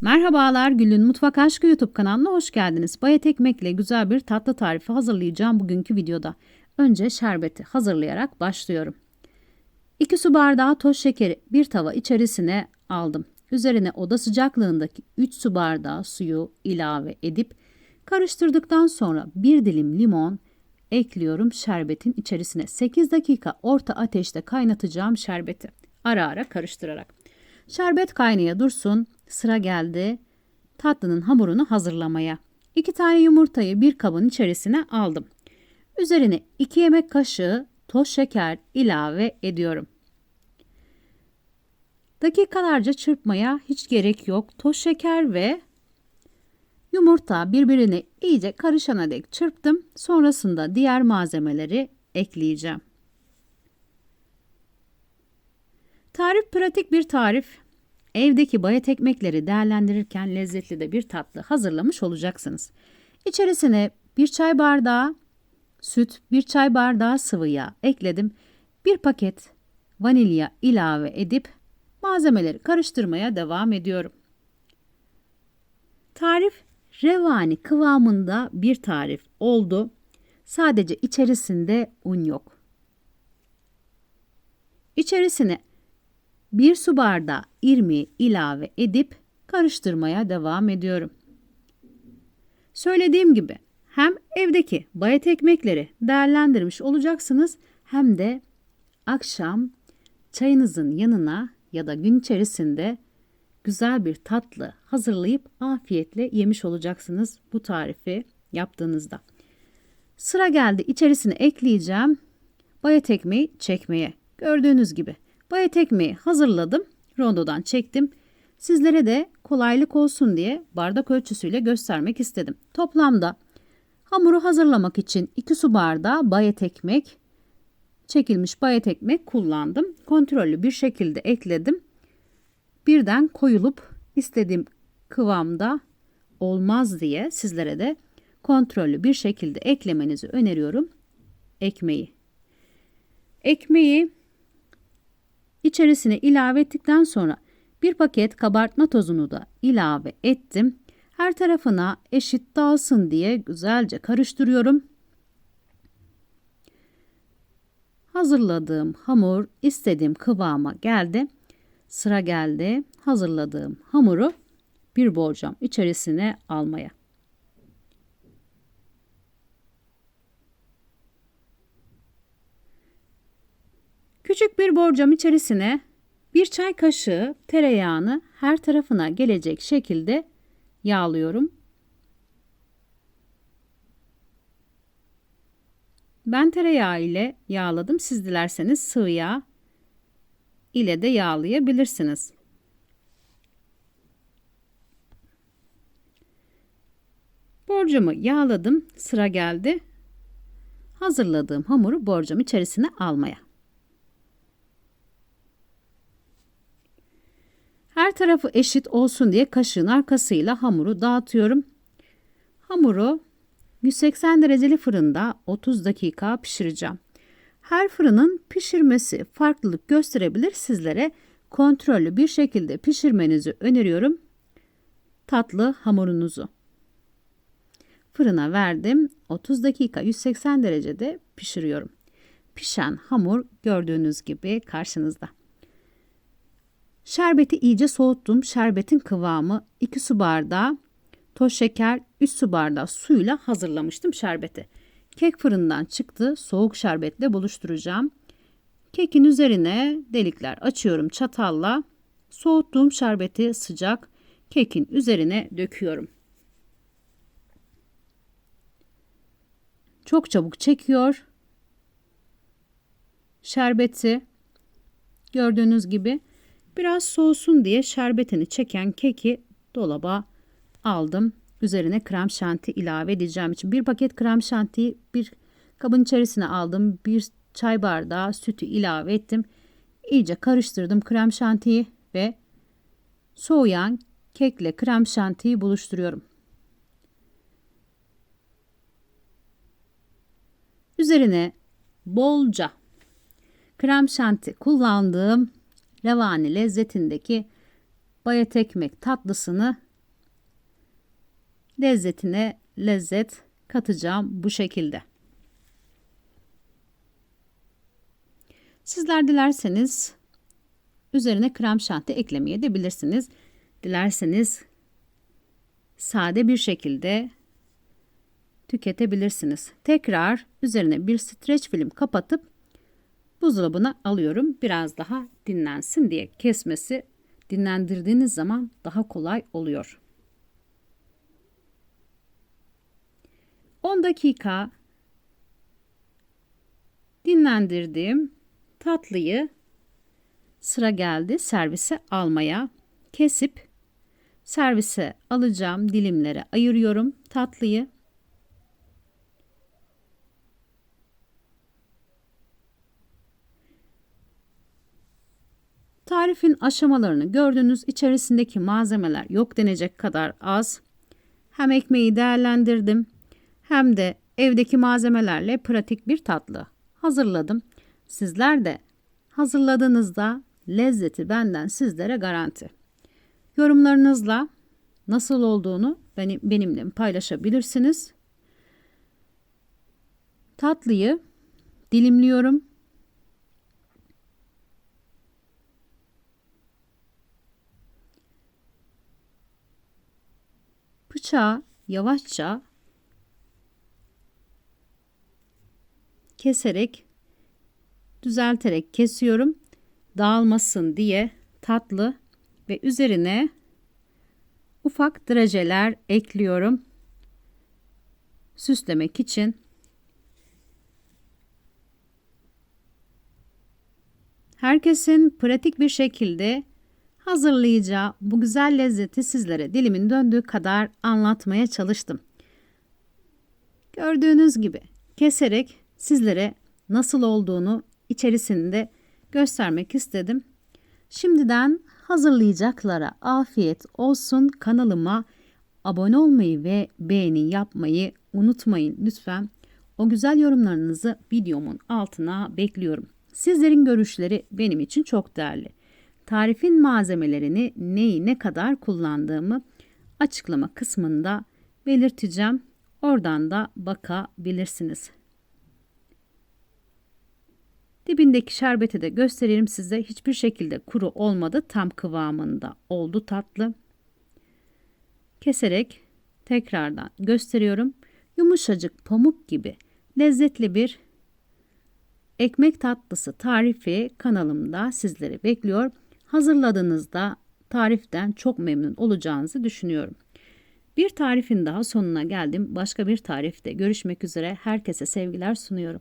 Merhabalar Gül'ün Mutfak Aşkı YouTube kanalına hoş geldiniz. Bayat ekmekle güzel bir tatlı tarifi hazırlayacağım bugünkü videoda. Önce şerbeti hazırlayarak başlıyorum. 2 su bardağı toz şekeri bir tava içerisine aldım. Üzerine oda sıcaklığındaki 3 su bardağı suyu ilave edip karıştırdıktan sonra bir dilim limon ekliyorum şerbetin içerisine. 8 dakika orta ateşte kaynatacağım şerbeti. Ara ara karıştırarak. Şerbet kaynaya dursun. Sıra geldi tatlının hamurunu hazırlamaya. 2 tane yumurtayı bir kabın içerisine aldım. Üzerine 2 yemek kaşığı toz şeker ilave ediyorum. Dakikalarca çırpmaya hiç gerek yok. Toz şeker ve yumurta birbirine iyice karışana dek çırptım. Sonrasında diğer malzemeleri ekleyeceğim. Tarif pratik bir tarif. Evdeki bayat ekmekleri değerlendirirken lezzetli de bir tatlı hazırlamış olacaksınız. İçerisine bir çay bardağı süt, bir çay bardağı sıvı yağ ekledim. Bir paket vanilya ilave edip malzemeleri karıştırmaya devam ediyorum. Tarif revani kıvamında bir tarif oldu. Sadece içerisinde un yok. İçerisine bir su bardağı irmiği ilave edip karıştırmaya devam ediyorum. Söylediğim gibi hem evdeki bayat ekmekleri değerlendirmiş olacaksınız hem de akşam çayınızın yanına ya da gün içerisinde güzel bir tatlı hazırlayıp afiyetle yemiş olacaksınız bu tarifi yaptığınızda. Sıra geldi içerisine ekleyeceğim bayat ekmeği çekmeye. Gördüğünüz gibi bayat ekmeği hazırladım. Rondodan çektim. Sizlere de kolaylık olsun diye bardak ölçüsüyle göstermek istedim. Toplamda hamuru hazırlamak için 2 su bardağı bayat ekmek, çekilmiş bayat ekmek kullandım. Kontrollü bir şekilde ekledim. Birden koyulup istediğim kıvamda olmaz diye sizlere de kontrollü bir şekilde eklemenizi öneriyorum ekmeği. Ekmeği içerisine ilave ettikten sonra bir paket kabartma tozunu da ilave ettim. Her tarafına eşit dağılsın diye güzelce karıştırıyorum. Hazırladığım hamur istediğim kıvama geldi. Sıra geldi hazırladığım hamuru bir borcam içerisine almaya. Küçük bir borcam içerisine bir çay kaşığı tereyağını her tarafına gelecek şekilde yağlıyorum. Ben tereyağı ile yağladım. Siz dilerseniz sıvı yağ ile de yağlayabilirsiniz. Borcamı yağladım. Sıra geldi. Hazırladığım hamuru borcam içerisine almaya. Her tarafı eşit olsun diye kaşığın arkasıyla hamuru dağıtıyorum. Hamuru 180 dereceli fırında 30 dakika pişireceğim. Her fırının pişirmesi farklılık gösterebilir. Sizlere kontrollü bir şekilde pişirmenizi öneriyorum. Tatlı hamurunuzu. Fırına verdim. 30 dakika 180 derecede pişiriyorum. Pişen hamur gördüğünüz gibi karşınızda. Şerbeti iyice soğuttum. Şerbetin kıvamı 2 su bardağı toz şeker 3 su bardağı suyla hazırlamıştım şerbeti. Kek fırından çıktı. Soğuk şerbetle buluşturacağım. Kekin üzerine delikler açıyorum çatalla. Soğuttuğum şerbeti sıcak kekin üzerine döküyorum. Çok çabuk çekiyor. Şerbeti gördüğünüz gibi Biraz soğusun diye şerbetini çeken keki dolaba aldım. Üzerine krem şanti ilave edeceğim için bir paket krem şantiyi bir kabın içerisine aldım. Bir çay bardağı sütü ilave ettim. İyice karıştırdım krem şantiyi ve soğuyan kekle krem şantiyi buluşturuyorum. Üzerine bolca krem şanti kullandığım revani lezzetindeki bayat ekmek tatlısını lezzetine lezzet katacağım bu şekilde. Sizler dilerseniz üzerine krem şanti eklemeye de bilirsiniz. Dilerseniz sade bir şekilde tüketebilirsiniz. Tekrar üzerine bir streç film kapatıp buzdolabına alıyorum. Biraz daha dinlensin diye kesmesi dinlendirdiğiniz zaman daha kolay oluyor. 10 dakika dinlendirdim. Tatlıyı sıra geldi servise almaya. Kesip servise alacağım dilimlere ayırıyorum tatlıyı. Tarifin aşamalarını gördünüz. İçerisindeki malzemeler yok denecek kadar az. Hem ekmeği değerlendirdim hem de evdeki malzemelerle pratik bir tatlı hazırladım. Sizler de hazırladığınızda lezzeti benden sizlere garanti. Yorumlarınızla nasıl olduğunu benim, benimle paylaşabilirsiniz. Tatlıyı dilimliyorum. Bıçağı yavaşça keserek düzelterek kesiyorum. Dağılmasın diye tatlı ve üzerine ufak drajeler ekliyorum. Süslemek için herkesin pratik bir şekilde hazırlayacağı bu güzel lezzeti sizlere dilimin döndüğü kadar anlatmaya çalıştım. Gördüğünüz gibi keserek sizlere nasıl olduğunu içerisinde göstermek istedim. Şimdiden hazırlayacaklara afiyet olsun. Kanalıma abone olmayı ve beğeni yapmayı unutmayın lütfen. O güzel yorumlarınızı videomun altına bekliyorum. Sizlerin görüşleri benim için çok değerli. Tarifin malzemelerini neyi ne kadar kullandığımı açıklama kısmında belirteceğim. Oradan da bakabilirsiniz. Dibindeki şerbeti de göstereyim size. Hiçbir şekilde kuru olmadı. Tam kıvamında oldu tatlı. Keserek tekrardan gösteriyorum. Yumuşacık pamuk gibi lezzetli bir ekmek tatlısı tarifi kanalımda sizleri bekliyor. Hazırladığınızda tariften çok memnun olacağınızı düşünüyorum. Bir tarifin daha sonuna geldim. Başka bir tarifte görüşmek üzere. Herkese sevgiler sunuyorum.